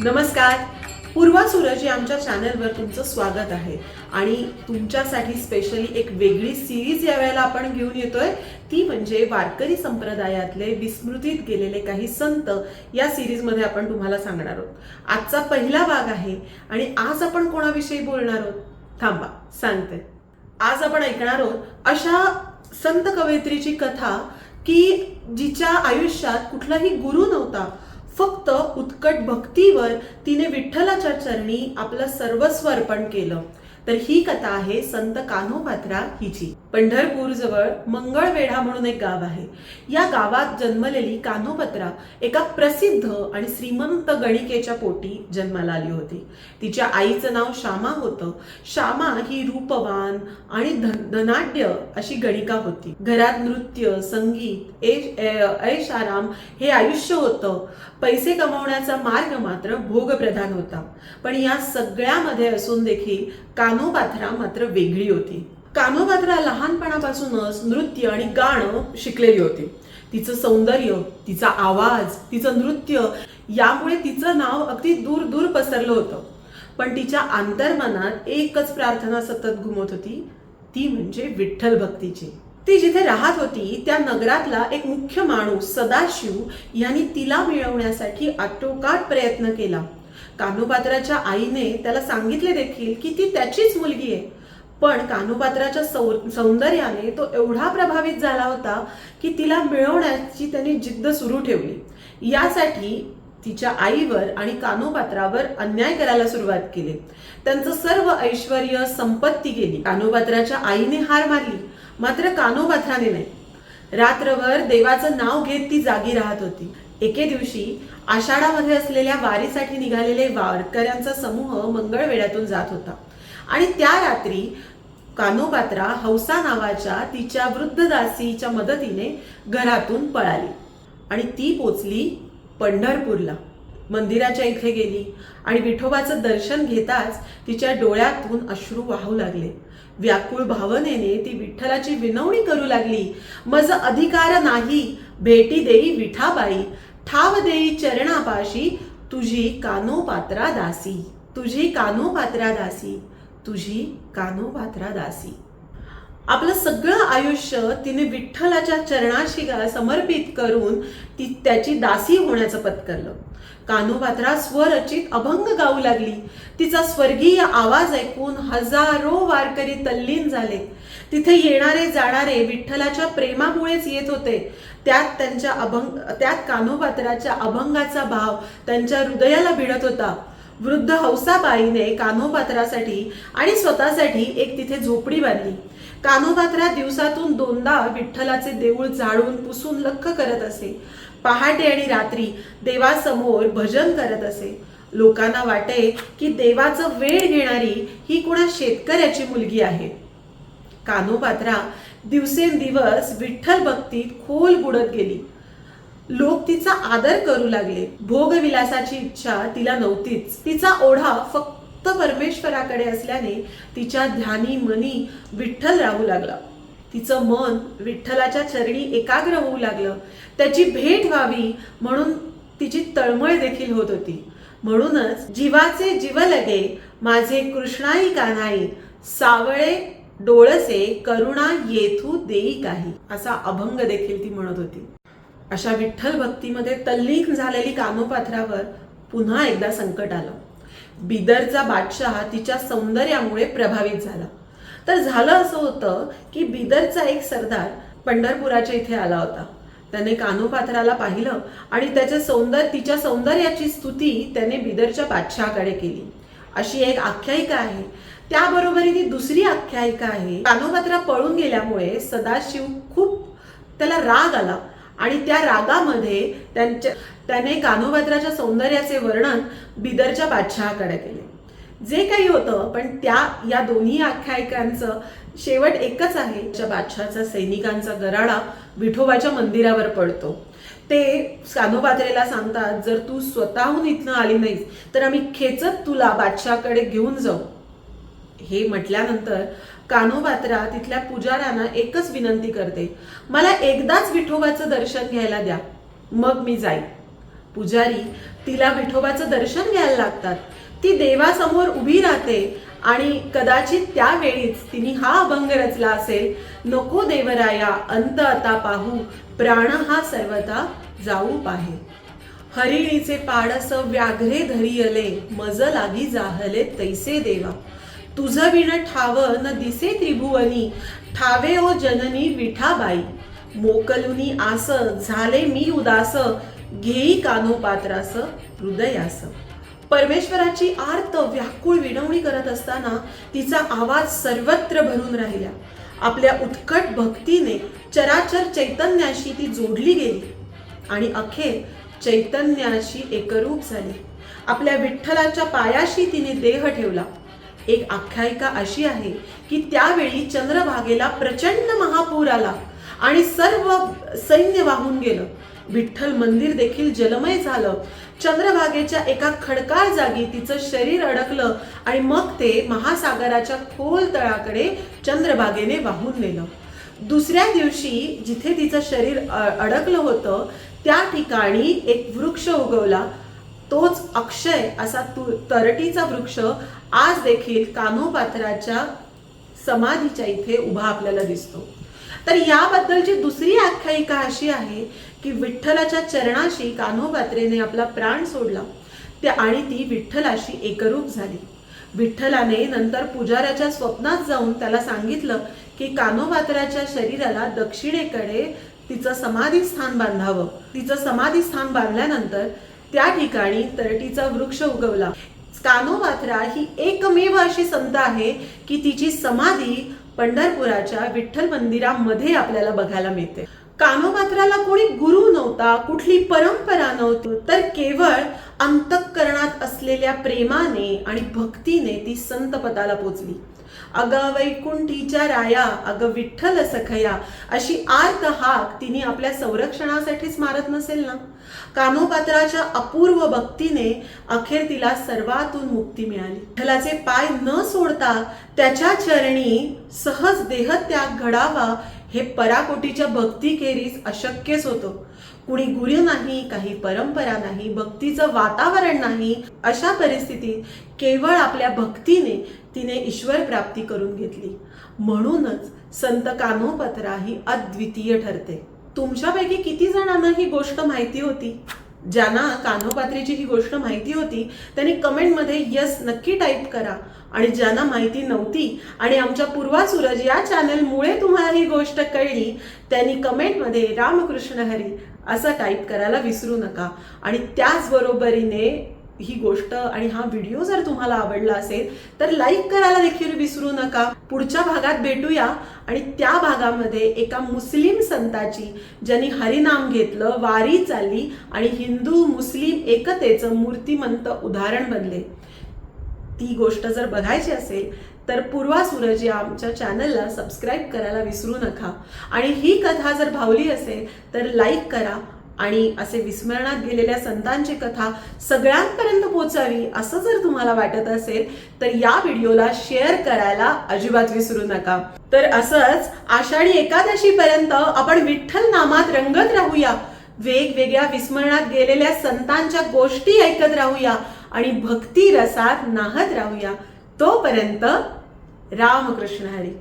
नमस्कार. पूर्वा सूरज या आमच्या चॅनलवर तुमचं स्वागत आहे. आणि तुमच्यासाठी स्पेशली एक वेगळी सिरीज यावेळेला आपण घेऊन येतोय. ती म्हणजे वारकरी संप्रदायातले विस्मृतीत गेलेले काही संत या सिरीजमध्ये आपण तुम्हाला सांगणार आहोत. आजचा पहिला भाग आहे आणि आज आपण कोणाविषयी बोलणार आहोत? थांबा सांगते. आज आपण ऐकणार आहोत अशा संत कवयित्रीची कथा की जिच्या आयुष्यात कुठलाही गुरु नव्हता फक्त उत्कट भक्तीवर तिने विठ्ठलाच्या चरणी आपलं सर्वस्व अर्पण केलं. तर ही कथा आहे संत कान्होपात्रा हिची. पंढरपूर जवळ मंगळवेढा म्हणून एक गाव आहे. या गावात जन्मलेली कानोपत्रा एका प्रसिद्ध आणि श्रीमंत गणिकेच्या पोटी जन्माला आली होती. तिच्या आईचं नाव श्यामा होतं. श्यामा ही रूपवान आणि धन- धनाढ्य अशी गणिका होती. घरात नृत्य संगीत ऐश- आराम हे आयुष्य होतं. पैसे कमवण्याचा मार्ग मात्र भोगप्रधान होता. पण या सगळ्यामध्ये असून देखील कानोपात्रा मात्र वेगळी होती. कानोपात्रा लहानपणापासूनच नृत्य आणि गाणं शिकलेली होती. तिचं सौंदर्य तिचा आवाज तिचं नृत्य यामुळे तिचं नाव अगदी दूर दूर पसरलं होतं. पण तिच्या अंतर्मनात एकच प्रार्थना सतत घुमत होती. ती म्हणजे विठ्ठल भक्तीची. ती जिथे राहत होती त्या नगरातला एक मुख्य माणूस सदाशिव यांनी तिला मिळवण्यासाठी आटोकाट प्रयत्न केला. कान्होपात्राच्या आईने त्याला सांगितले देखील की ती त्याचीच मुलगी आहे. पण कान्होपात्राच्या सौ- सौंदर्याने तो एवढा प्रभावित झाला होता की तिला मिळवण्याची त्यांनी जिद्द सुरू ठेवली. यासाठी तिच्या आईवर आणि कानोपात्रावर अन्याय करायला सुरुवात केली. त्यांचं सर्व ऐश्वर संपत्ती गेली. कानोपात्राच्या आईने हार मारली मात्र कानोपात्राने नाही. रात्रभर देवाचं नाव घेत ती जागी राहत होती. एके दिवशी आषाढामध्ये असलेल्या वारीसाठी निघालेले वारकऱ्यांचा समूह मंगळवेड्यातून जात होता. आणि त्या रात्री कानोपात्रा हौसा नावाच्या तिच्या वृद्ध दासीच्या मदतीने घरातून पळाली. आणि ती पोचली पंढरपूरला. मंदिराच्या इथे गेली आणि विठोबाचं दर्शन घेताच तिच्या डोळ्यातून अश्रू वाहू लागले. व्याकुळ भावनेने ती विठ्ठलाची विनवणी करू लागली. मज अधिकार नाही भेटी देई विठाबाई ठाव देई चरणापाशी तुझी कानोपात्रा दासी तुझी कानोपात्रा दासी तुझी कानोपात्रा दासी. आपलं सगळं आयुष्य तिने विठ्ठलाच्या चरणाशी समर्पित करून ती त्याची दासी होण्याचं पत्करलं. कान्होबात्रा स्वरचित अभंग गाऊ लागली. तिचा स्वर्गीय आवाज ऐकून हजारो वारकरी तल्लीन झाले. तिथे येणारे जाणारे विठ्ठलाच्या प्रेमामुळेच येत होते. त्यात त्यांच्या अभंग त्यात कान्होपात्राच्या अभंगाचा भाव त्यांच्या हृदयाला भिडत होता. वृद्ध हौसाबाईने कान्होपात्रासाठी आणि स्वतःसाठी एक तिथे झोपडी बांधली. कान्होपात्रा दिवसातून दोनदा विठ्ठलाचे देऊळ झाडून पुसून लख करत असे. पहाटे आणि रात्री देवासमोर भजन करत असे. लोकांना वाटे की देवाचं वेळ घेणारी ही कुणा शेतकऱ्याची मुलगी आहे. कान्होपात्रा दिवसेंदिवस विठ्ठल भक्तीत खोल बुडत गेली. लोक तिचा आदर करू लागले. भोगविलासाची इच्छा तिला नव्हतीच. तिचा ओढा फक्त परमेश्वराकडे असल्याने तिच्या ध्यानी मनी विठ्ठल राहू लागला. तिचं मन विठ्ठलाच्या चरणी एकाग्र होऊ लागलं. त्याची भेट व्हावी म्हणून तिची तळमळ देखील होत होती. म्हणूनच जीवाचे जीव लगे माझे कृष्णाई कान्हाई सावळे डोळसे करुणा येथू देई काही असा अभंग देखील ती म्हणत होती. अशा विठ्ठल भक्तीमध्ये तल्लीन झालेली कामोपात्रावर पुन्हा एकदा संकट आलं. बिदरचा बादशाह तिच्या सौंदर्यामुळे प्रभावित झाला. तर झालं असं होतं की बिदरचा एक सरदार पंढरपुराच्या इथे आला होता. त्याने कानोपाथराला पाहिलं आणि त्याच्या सौंदर्य तिच्या सौंदर्याची स्तुती त्याने बिदरच्या बादशहाकडे केली. अशी एक आख्यायिका आहे. त्याबरोबरीने दुसरी आख्यायिका आहे. कानोपात्रा पळून गेल्यामुळे सदाशिव खूप त्याला राग आला. आणि त्या रागामध्ये त्यांच्या त्याने कान्होपात्राच्या सौंदर्याचे वर्णन बिदरच्या बादशहाकडे केले. जे काही होतं पण त्या या दोन्ही आख्यायिकांचं शेवट एकच आहे. ज्या बादशहाचा सैनिकांचा गराडा विठोबाच्या मंदिरावर पडतो. ते कान्होपात्रेला सांगतात जर तू स्वतःहून इथनं आली नाहीस तर आम्ही खेचत तुला बादशहाकडे घेऊन जाऊ. हे म्हटल्यानंतर कानोबात्रा तिथल्या पुजाऱ्यांना एकच विनंती करते. मला एकदाच विठोबाचं दर्शन घ्यायला द्या. मग मी जाईन. पुजारी तिला विठोबाचं दर्शन घ्यायला लागतात. ती देवासमोर उभी राहते आणि कदाचित त्यावेळीच तिने हा अभंग रचला असेल नको देवराया अंत आता पाहू प्राण हा सर्वता जाऊ पाहे. हरिणीचे पाडस व्याघ्रे धरियले मज लागी जाहले तैसे देवा. तुझ विण ठाव न दिसे त्रिभुवनी. ठावे ओ जननी विठाबाई. मोकलुनी आस झाले मी उदास. घेई कानो पात्रास हृदयास. परमेश्वराची आर्त व्याकुळ विनवणी करत असताना तिचा आवाज सर्वत्र भरून राहिला. आपल्या उत्कट भक्तीने चराचर चैतन्याशी ती जोडली गेली आणि अखेर चैतन्याशी एकरूप झाली. आपल्या विठ्ठलाच्या पायाशी तिने देह ठेवला. एक आख्यायिका अशी आहे की त्यावेळी चंद्रभागेला प्रचंड महापूर आला आणि सर्व सैन्य वाहून गेलं. विठ्ठल मंदिर देखील जलमय झालं. चंद्रभागेच्या एका खडकाळ जागी तिचं शरीर अडकलं आणि मग ते महासागराच्या खोल तळाकडे चंद्रभागेने वाहून नेलं. दुसऱ्या दिवशी जिथे तिचं शरीर अडकलं होतं त्या ठिकाणी एक वृक्ष उगवला. तोच अक्षय असा तु तरटीचा वृक्ष आज देखील कानोपात्राच्या समाधीच्या इथे उभा आपल्याला दिसतो. तर याबद्दलची दुसरी आख्यायिका अशी आहे की विठ्ठलाच्या चरणाशी कान्होपात्रेने आपला प्राण सोडला त्या आणि ती विठ्ठलाशी एकरूप झाली. विठ्ठलाने नंतर पुजाऱ्याच्या स्वप्नात जाऊन त्याला सांगितलं की कान्होपात्राच्या शरीराला दक्षिणेकडे तिचं समाधी स्थान बांधावं. तिचं समाधी स्थान बांधल्यानंतर त्या ठिकाणी तरटीचा वृक्ष उगवला. कानोपात्रा ही एकमेव अशी संत आहे की तिची समाधी पंढरपुराच्या विठ्ठल मंदिरामध्ये आपल्याला बघायला मिळते. कानोमात्राला कोणी गुरु नव्हता कुठली परंपरा नव्हती तर केवळ अंतःकरणात असलेल्या प्रेमाने आणि भक्तीने ती संत पदाला पोचली. अग वैकुंठीच्या राया अग विठ्ठल सखया अशी आर्त हाक तिने आपल्या संरक्षणासाठीच मारत नसेल ना? कानोपात्राच्या अपूर्व भक्तीने अखेर तिला सर्वातून मुक्ती मिळाली. विठ्ठलाचे पाय न सोडता त्याच्या चरणी सहज देहत्याग घडावा हे पराकोटीच्या भक्तीखेरीज अशक्यच होतं. कुणी गुरु नाही काही परंपरा नाही भक्तीचं वातावरण नाही अशा परिस्थितीत केवळ आपल्या भक्तीने तिने ईश्वर प्राप्ती करून घेतली. म्हणूनच संत कानोपत्रा ही अद्वितीय ठरते. तुमच्यापैकी किती जणांना ही गोष्ट माहिती होती? ज्यांना कान्होपात्रेची ही गोष्ट माहिती होती त्यांनी कमेंटमध्ये यस नक्की टाईप करा. आणि ज्यांना माहिती नव्हती आणि आमच्या पूर्वा सूरज या चॅनलमुळे तुम्हाला ही गोष्ट कळली त्यांनी कमेंटमध्ये रामकृष्ण हरी असं टाईप करायला विसरू नका. आणि त्याचबरोबरीने ही गोष्ट आणि हा व्हिडिओ जर तुम्हाला आवडला असेल तर लाईक करायला देखील विसरू नका. पुढच्या भागात भेटूया. आणि त्या भागामध्ये एका मुस्लिम संताची ज्यांनी हरिनाम घेतलं वारी चालली आणि हिंदू मुस्लिम एकतेचं मूर्तिमंत उदाहरण बनले. ती गोष्ट जर बघायची असेल तर पूर्वा सूरज या आमच्या चॅनलला सबस्क्राईब करायला विसरू नका. आणि ही कथा जर भावली असेल तर लाईक करा आणि असे विस्मरणात गेलेल्या संतांची कथा सगळ्यांपर्यंत पोचावी असं जर तुम्हाला वाटत असेल तर या व्हिडिओला शेअर करायला अजिबात विसरू नका. तर असंच आषाढी एकादशीपर्यंत आपण विठ्ठल नामात रंगत राहूया. वेगवेगळ्या विस्मरणात गेलेल्या संतांच्या गोष्टी ऐकत राहूया आणि भक्ती रसात नाहत राहूया. तोपर्यंत रामकृष्ण हरी.